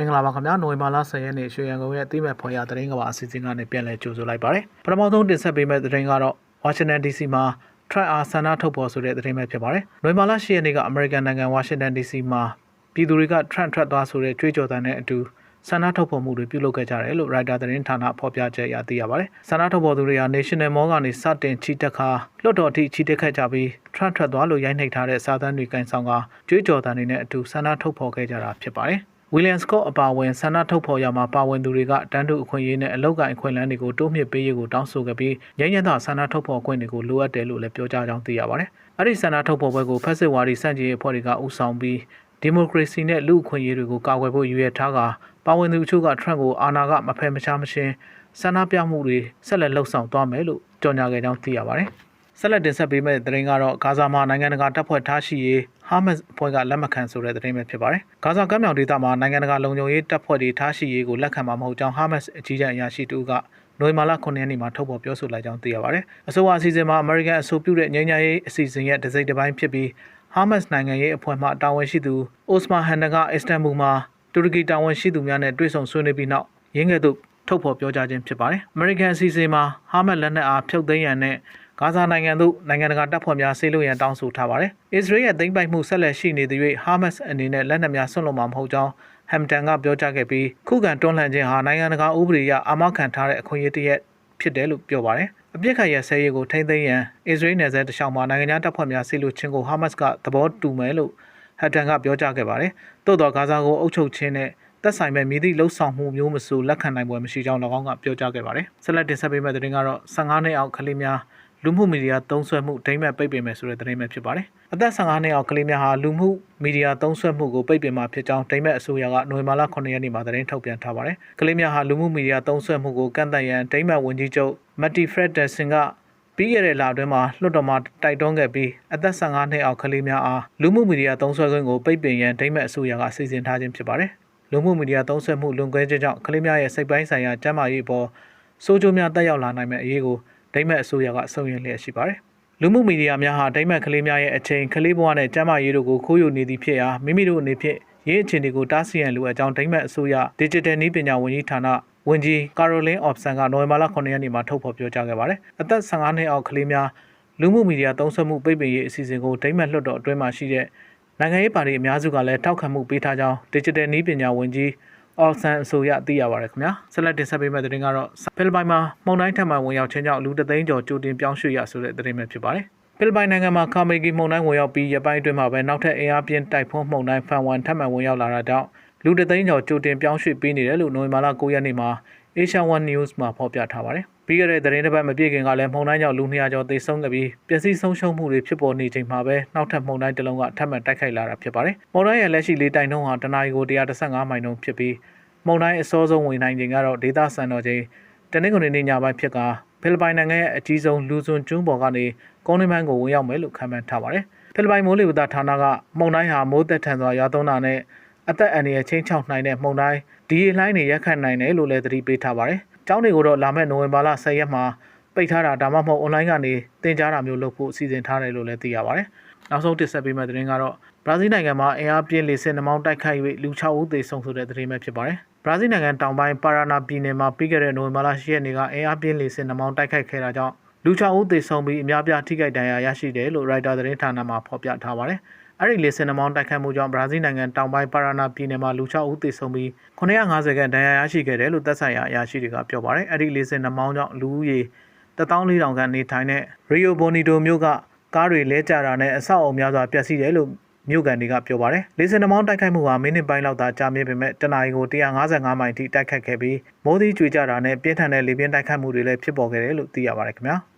မင်္ဂလာပါခင်ဗျာနိုဝင်ဘာလ10ရက်နေ့ရွှေရန်ကုန်ရဲ့အသိမဲ့ဖော်ရသတင်းကပါအစီအစဉ်ကနေပြန်လည်ကြိုဆိုလိုက်ပါတယ်ပထမဆုံးတင်ဆက်ပေးမယ့်သတင်းကတော့ Washington DC မှာ Trump အားဆန္ဒထုတ်ဖော်ဆိုတဲ့သတင်းပဲဖြစ်ပါတယ်နိုဝင်ဘာလ10ရက်နေ့ကအမေရိကန်နိုင်ငံ Washington DC မှာပြည်သူတွေက Trump ထွက်သွားဆိုတဲ့ကြွေးကြော်သံနဲ့အတူဆန္ဒထုတ်ဖော်မှုတွေပြုလုပ်ခဲ့ကြတယ်လို့ Reuters သတင်းဌာနဖော်ပြချက်အရသိရပါတယ်ဆန္ဒထုတ်ဖော်သူတွေဟာ National Mall ကနေစတင်ချီတက်ခါလွတ်တော်အထိချီတက်ခဲ့ကြပြီး Trump ထွက်သွားလို့ရိုက်နှိပ်ထားတဲ့စာတမ်းတွေကန်ဆောင်ကကြွေးကြော်သံတွေနဲ့အတူဆန္ဒထုတ်ဖော်ခဲ့ကြတာဖြစ်ပါတယ်။ William Scott အပါအဝင်ဆန္ဒထုတ်ဖော်ရမှာပါဝင်သူတွေကတန်းတူအခွင့်အရေးနဲ့အလောက်ကိုင်အခွင့်အလမ်းတွေကိုတိုးမြှင့်ပေးရေးကိုတောင်းဆိုခဲ့ပြီးငြိမ်းချမ်းသာဆန္ဒထုတ်ဖော်ခွင့်တွေကိုလိုအပ်တယ်လို့လည်းပြောကြားကြောင်းသိရပါတယ်။အဲ့ဒီဆန္ဒထုတ်ဖော်ပွဲကိုဖက်စစ်ဝါဒီစန့်ကျင်ရေးအဖွဲ့တွေကဦးဆောင်ပြီးဒီမိုကရေစီနဲ့လူ့အခွင့်အရေးတွေကိုကာကွယ်ဖို့ရည်ရွယ်ထားကပါဝင်သူအချို့က Trump ကိုအာဏာကမဖယ်မရှားမရှင်းဆန္ဒပြမှုတွေဆက်လက်လှုပ်ဆောင်သွားမယ်လို့ကြေညာခဲ့ကြောင်းသိရပါတယ်။ ဆက်လက်တင်ဆက်ပေးမယ့်သတင်းကတော့ဂါဇာမှာနိုင်ငံတကာတပ်ဖွဲ့ထားရှိရေးဟာမတ်အဖွဲ့ကလက်မခံဆိုတဲ့သတင်းပဲဖြစ်ပါတယ်။ဂါဇာကမ်းမြောင်ဒေသမှာနိုင်ငံတကာလုံခြုံရေးတပ်ဖွဲ့တွေထားရှိရေးကိုလက်ခံမှာမဟုတ်ကြောင်းဟာမတ်အကြီးအကျယ်အရာရှိတူကနိုဝင်ဘာလ9ရက်နေ့မှာထုတ်ဖော်ပြောဆိုလိုက်ကြောင်းသိရပါတယ်။အဆိုအအစီအစဉ်မှာအမေရိကန်အဆိုပြုတဲ့ငြိမ်းချမ်းရေးအစီအစဉ်ရဲ့တစ်စိတ်တစ်ပိုင်းဖြစ်ပြီးဟာမတ်နိုင်ငံရေးအဖွဲ့မှတာဝန်ရှိသူအိုစမာဟန်နကအစ္စတန်ဘူမှာတူရကီတာဝန်ရှိသူများနဲ့တွေ့ဆုံဆွေးနွေးပြီးနောက်ရင်းငယ်သူထုတ်ဖော်ပြောကြားခြင်းဖြစ်ပါတယ်။ American အစီအစဉ်မှာဟာမတ်လက်နက်အားဖြုတ်သိမ်းရန်နဲ့ ဂါဇာနိုင်ငံသို့နိုင်ငံတကာတပ်ဖွဲ့များဆေးလို့ရန်တောင်းဆိုထားပါတယ်။အစ္စရေးရဲ့သိမ်းပိုက်မှုဆက်လက်ရှိနေသရွေ့ဟာမတ်အနေနဲ့လက်နက်များဆွန့်လွတ်မှာမဟုတ်ကြောင်းဟမ်တန်ကပြောကြားခဲ့ပြီးခုခံတွန်းလှန်ခြင်းဟာနိုင်ငံတကာဥပဒေအရအာမခံထားတဲ့အခွင့်အရေးတစ်ရပ်ဖြစ်တယ်လို့ပြောပါတယ်။အပြစ်ခတ်ရဆဲရေးကိုထိမ့်သိမ်းရန်အစ္စရေးနယ်စပ်တခြားမှာနိုင်ငံသားတပ်ဖွဲ့များဆေးလို့ခြင်းကိုဟာမတ်ကသဘောတူမယ်လို့ဟတ်တန်ကပြောကြားခဲ့ပါတယ်။သို့တော့ဂါဇာကိုအုပ်ချုပ်ခြင်းနဲ့သက်ဆိုင်မဲ့မြည်သည့်လှုပ်ဆောင်မှုမျိုးမဆိုလက်ခံနိုင်ပွဲမရှိကြောင်း၎င်းကပြောကြားခဲ့ပါတယ်။ဆက်လက်တင်ဆက်ပေးမယ့်သတင်းကတော့15နှစ်အောက်ကလေးများ လူမှုမီဒီယာသုံးစွဲမှုဒိမ့်မဲ့ပိတ်ပင်မယ်ဆိုတဲ့သတင်းပဲဖြစ်ပါတယ်။အသက်15နှစ်အောက်ကလေးများဟာလူမှုမီဒီယာသုံးစွဲမှုကိုပိတ်ပင်မှာဖြစ်ကြောင်းဒိမ့်မဲ့အစိုးရကနိုဝင်ဘာလ9ရက်နေ့မှာသတင်းထုတ်ပြန်ထားပါတယ်။ကလေးများဟာလူမှုမီဒီယာသုံးစွဲမှုကိုကန့်သတ်ရန်ဒိမ့်မဲ့ဝန်ကြီးချုပ်မက်တီဖရက်ဒက်ဆင်ကပြီးခဲ့တဲ့လအတွင်းမှာလွှတ်တော်မှာတိုက်တွန်းခဲ့ပြီးအသက်15နှစ်အောက်ကလေးများအားလူမှုမီဒီယာသုံးစွဲခွင့်ကိုပိတ်ပင်ရန်ဒိမ့်မဲ့အစိုးရကစီစဉ်ထားခြင်းဖြစ်ပါတယ်။လူမှုမီဒီယာသုံးစွဲမှုလွန်ကဲခြင်းကြောင့်ကလေးများရဲ့စိတ်ပိုင်းဆိုင်ရာကျန်းမာရေးပေါ်စိုးကျိုးများတက်ရောက်လာနိုင်မယ့်အရေးကို ဒိမ့်မဲ့အစိုးရကစုံရင်လျက်ရှိပါတယ်။လူမှုမီဒီယာများဟာဒိမ့်မဲ့ကလေးများရဲ့အချိန်ကလေးဘဝနဲ့ကျန်းမာရေးတို့ကိုခိုးယူနေသည်ဖြစ်ရာမိမိတို့အနေဖြင့်ရေးအခြေအနေကိုတားဆီးရန်လိုအပ်ကြောင်းဒိမ့်မဲ့အစိုးရ Digital နည်းပညာဝန်ကြီးဌာနဝန်ကြီးကာရိုလင်းအော့ဖ်ဆန်ကနိုဝင်ဘာလ9ရက်နေ့မှာထုတ်ဖော်ပြောကြားခဲ့ပါတယ်။အသက်15နှစ်အောက်ကလေးများလူမှုမီဒီယာသုံးစွဲမှုပိတ်ပင်ရေးအစီအစဉ်ကိုဒိမ့်မဲ့လွှတ်တော်အတွင်းမှာရှိတဲ့နိုင်ငံရေးပါတီအများစုကလည်းထောက်ခံမှုပေးထားကြောင်း Digital နည်းပညာဝန်ကြီး အော်ဆန်အဆိုရသိရပါတယ်ခင်ဗျာဆက်လက်တင်ဆက်ပေးမယ့်သတင်းကတော့ဖိလစ်ပိုင်မှာမှုန်တိုင်းထပ်မံဝင်ရောက်ခြင်းကြောင့်လူတသိန်းကျော်ကြိုတင်ပြောင်းရွှေ့ရဆိုတဲ့သတင်းပဲဖြစ်ပါတယ်ဖိလစ်ပိုင်နိုင်ငံမှာကာမေဂီမှုန်တိုင်းဝင်ရောက်ပြီးရပိုင်းအတွင်းမှာပဲနောက်ထပ်အင်အားပြင်းတိုက်ဖွန်းမှုန်တိုင်းဖန်ဝန်ထပ်မံဝင်ရောက်လာတာကြောင့်လူတသိန်းကျော်ကြိုတင်ပြောင်းရွှေ့ပေးနေတယ်လို့နိုဝင်ဘာလ9ရက်နေ့မှာ Asia One News မှာဖော်ပြထားပါတယ် ပြီးခဲ့တဲ့သတင်းတစ်ပတ်မပြည့်ခင်ကလည်းမှုန်တိုင်းကြောင့်လူ200ကျော်သေဆုံးခဲ့ပြီးပျက်စီးဆုံးရှုံးမှုတွေဖြစ်ပေါ်နေချိန်မှာပဲနောက်ထပ်မှုန်တိုင်းတစ်လုံးကထပ်မံတိုက်ခိုက်လာတာဖြစ်ပါတယ်။မှုန်တိုင်းရဲ့လက်ရှိလေးတိုင်နှုန်းဟာတနအီကို115မိုင်နှုန်းဖြစ်ပြီးမုန်တိုင်းအစောဆုံးဝင်နိုင်ချိန်ကတော့ဒေသစံတော်ချိန်တနင်္ဂနွေနေ့ညပိုင်းဖြစ်ကဖိလစ်ပိုင်နိုင်ငံရဲ့အကြီးဆုံးလူစွန်ကျွန်းပေါ်ကနေကုန်းနှင်းကိုဝင်ရောက်မယ်လို့ခန့်မှန်းထားပါတယ်။ဖိလစ်ပိုင်မိုးလေဝသဌာနကမုန်တိုင်းဟာမိုးသက်ထန်စွာရွာသွန်းတာနဲ့အသက်အန္တရာယ်ချင်းချောက်နိုင်တဲ့မုန်တိုင်းဒီရေလှိုင်းတွေရက်ခတ်နိုင်တယ်လို့လည်းသတိပေးထားပါတယ်။ ကျောင်းတွေကိုတော့လာမယ့်နိုဝင်ဘာလ10ရက်မှာပိတ်ထားတာဒါမှမဟုတ် online ကနေသင်ကြားတာမျိုးလုပ်ဖို့အစီအစဉ်ထားတယ်လို့လည်းသိရပါတယ်။နောက်ဆုံးတင်ဆက်ပေးမယ့်သတင်းကတော့ဘရာဇီးနိုင်ငံမှာအင်အားပြင်းလေဆင်နှမောင်းတိုက်ခိုက်၍လူ6ဦးသေဆုံးဆိုတဲ့သတင်းပဲဖြစ်ပါတယ်။ဘရာဇီးနိုင်ငံတောင်ပိုင်းပါရာနာပြည်နယ်မှာပြီးခဲ့တဲ့နိုဝင်ဘာလ10ရက်နေ့ကအင်အားပြင်းလေဆင်နှမောင်းတိုက်ခိုက်ခဲ့တာကြောင့်လူ6ဦးသေဆုံးပြီးအများပြားထိခိုက်ဒဏ်ရာရရှိတယ်လို့ Reuters သတင်းဌာနမှဖော်ပြထားပါတယ်။ အဲ့ဒီလေဆင်နှမောင်းတိုက်ခိုက်မှုကြောင့်ဘရာဇီးနိုင်ငံတောင်ပိုင်းပါရာနာပြည်နယ်မှာလူ6ဦးသေဆုံးပြီး950ခန့်ဒဏ်ရာရရှိခဲ့တယ်လို့သက်ဆိုင်ရာအရာရှိတွေကပြောပါတယ်။အဲ့ဒီလေဆင်နှမောင်းကြောင့်လူဦးရေ14000ခန့်နေထိုင်တဲ့ရီယိုဘိုနီတိုမြို့ကကားတွေလဲကျတာနဲ့အဆောက်အုံများစွာပျက်စီးတယ်လို့မြို့ကန်တွေကပြောပါတယ်။လေဆင်နှမောင်းတိုက်ခိုက်မှုဟာမိနစ်ပိုင်းလောက်သာကြာမြင့်ပေမဲ့တနအီကို155မိုင်ထိတိုက်ခတ်ခဲ့ပြီးမိုးသီးကြွေကြတာနဲ့ပြင်းထန်တဲ့လေပြင်းတိုက်ခတ်မှုတွေလည်းဖြစ်ပေါ်ခဲ့တယ်လို့သိရပါတယ်ခင်ဗျာ။